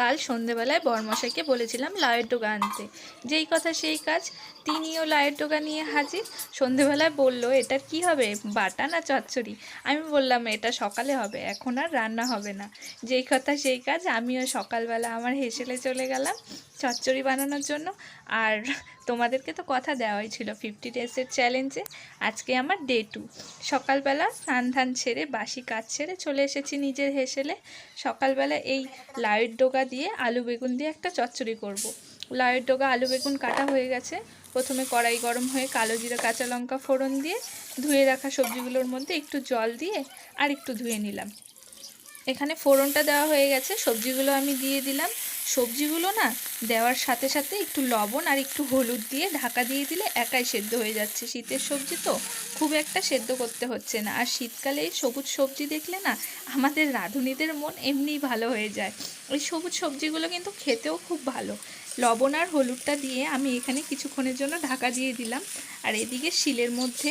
কাল সন্ধেবেলায় বরমশাইকে বলেছিলাম লায়ের ডোগা আনতে। যেই কথা সেই কাজ, তিনিও লায়ের ডোগা নিয়ে হাজির। সন্ধেবেলায় বলল এটার কি হবে, বাটা না চচ্চড়ি? আমি বললাম, এটা সকালে হবে, এখন আর রান্না হবে না। যেই কথা সেই কাজ, আমিও সকালবেলা আমার হেসেলে চলে গেলাম চচ্চড়ি বানানোর জন্য। আর তোমাদেরকে তো কথা দেওয়াই ছিল ফিফটি ডেজের চ্যালেঞ্জে আজকে আমার ডে টু সকালবেলা স্নান ধান ছেড়ে, বাসি কাজ ছেড়ে চলে এসেছি নিজের হেসেলে। সকালবেলা এই লাউয়ের ডোকা দিয়ে আলু বেগুন দিয়ে একটা চচ্চড়ি করব। লাউয়ের ডোগা, আলু বেগুন কাটা হয়ে গেছে। প্রথমে কড়াই গরম হয়ে কালো জিরা, কাঁচা লঙ্কা ফোড়ন দিয়ে ধুয়ে রাখা সবজিগুলোর মধ্যে একটু জল দিয়ে আর একটু ধুয়ে নিলাম। এখানে ফোড়নটা দেওয়া হয়ে গেছে। সবজিগুলো আমি দিয়ে দিলাম। সবজিগুলো না দেওয়ার সাথে সাথে একটু লবণ আর একটু হলুদ দিয়ে ঢাকা দিয়ে দিলে একাই সেদ্ধ হয়ে যাচ্ছে। শীতের সবজি তো খুব একটা সেদ্ধ করতে হচ্ছে না। আর শীতকালে এই সবুজ সবজি দেখলে না আমাদের রাঁধুনিদের মন এমনিই ভালো হয়ে যায়। ওই সবুজ সবজিগুলো কিন্তু খেতেও খুব ভালো। লবণ আর হলুদটা দিয়ে আমি এখানে কিছুক্ষণের জন্য ঢাকা দিয়ে দিলাম। আর এদিকে শিলের মধ্যে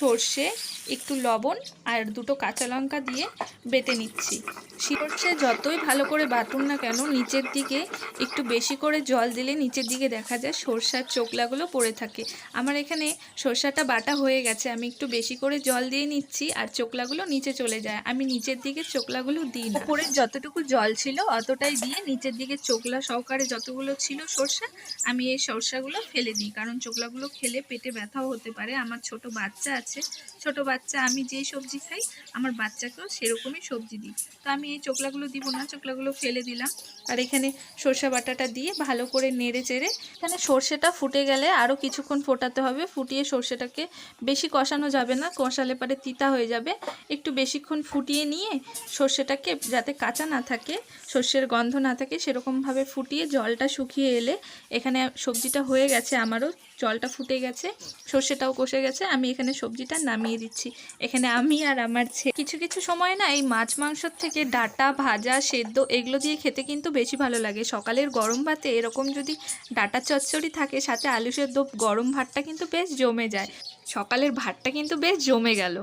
সর্ষে একটু লবণ আর দুটো কাঁচা লঙ্কা দিয়ে বেটে নিচ্ছি। সর্ষে যতই ভালো করে বাটুন না কেন, নিচের দিকে একটু বেশি করে জল দিলে নিচের দিকে দেখা যায় সর্ষার চোকলাগুলো পড়ে থাকে। আমার এখানে সর্ষাটা বাটা হয়ে গেছে, আমি একটু বেশি করে জল দিয়ে নিচ্ছি আর চোকলাগুলো নিচে চলে যায়। আমি নিচের দিকে চোকলাগুলো দিই না। উপরের যতটুকু জল ছিল অতটাই দিয়ে নিচের দিকে চোকলা সহকারে যতগুলো ছিল সর্ষা, আমি এই সর্ষাগুলো ফেলে দিই। কারণ চোকলাগুলো খেলে পেটে ব্যথাও হতে পারে। আমার ছোট বাচ্চা আছে, ছোট বাচ্চা আমি যে সবজি খাই, আমার বাচ্চাকেও সেরকমই সবজি দিই। তো আমি চোকলাগুলো দিব না চোকলাগুলো ফেলে দিলাম। আর এখানে সর্ষে বাটাটা দিয়ে ভালো করে নেড়ে চেড়ে, এখানে সর্ষেটা ফুটে গেলে আরও কিছুক্ষণ ফোটাতে হবে। ফুটিয়ে সর্ষেটাকে বেশি কষানো যাবে না, কষালে পরে তিতা হয়ে যাবে। একটু বেশিক্ষণ ফুটিয়ে নিয়ে সর্ষেটাকে যাতে কাঁচা না থাকে, সর্ষের গন্ধ না থাকে, সেরকমভাবে ফুটিয়ে জলটা শুকিয়ে এলে এখানে সবজিটা হয়ে গেছে আমারও, জলটা ফুটে গেছে, সর্ষেটাও কষে গেছে, আমি এখানে সবজিটা নামিয়ে দিচ্ছি। এখানে আমি আর আমার ছে, কিছু কিছু সময় না এই মাছ মাংসর থেকে ডাটা, ভাজা, সেদ্ধ এগুলো দিয়ে খেতে কিন্তু বেশি ভালো লাগে। সকালের গরম ভাতে এরকম যদি ডাটা চচ্চড়ি থাকে, সাথে আলু সেদ্ধ, গরম ভাতটা কিন্তু বেশ জমে যায়। সকালের ভাতটা কিন্তু বেশ জমে গেল।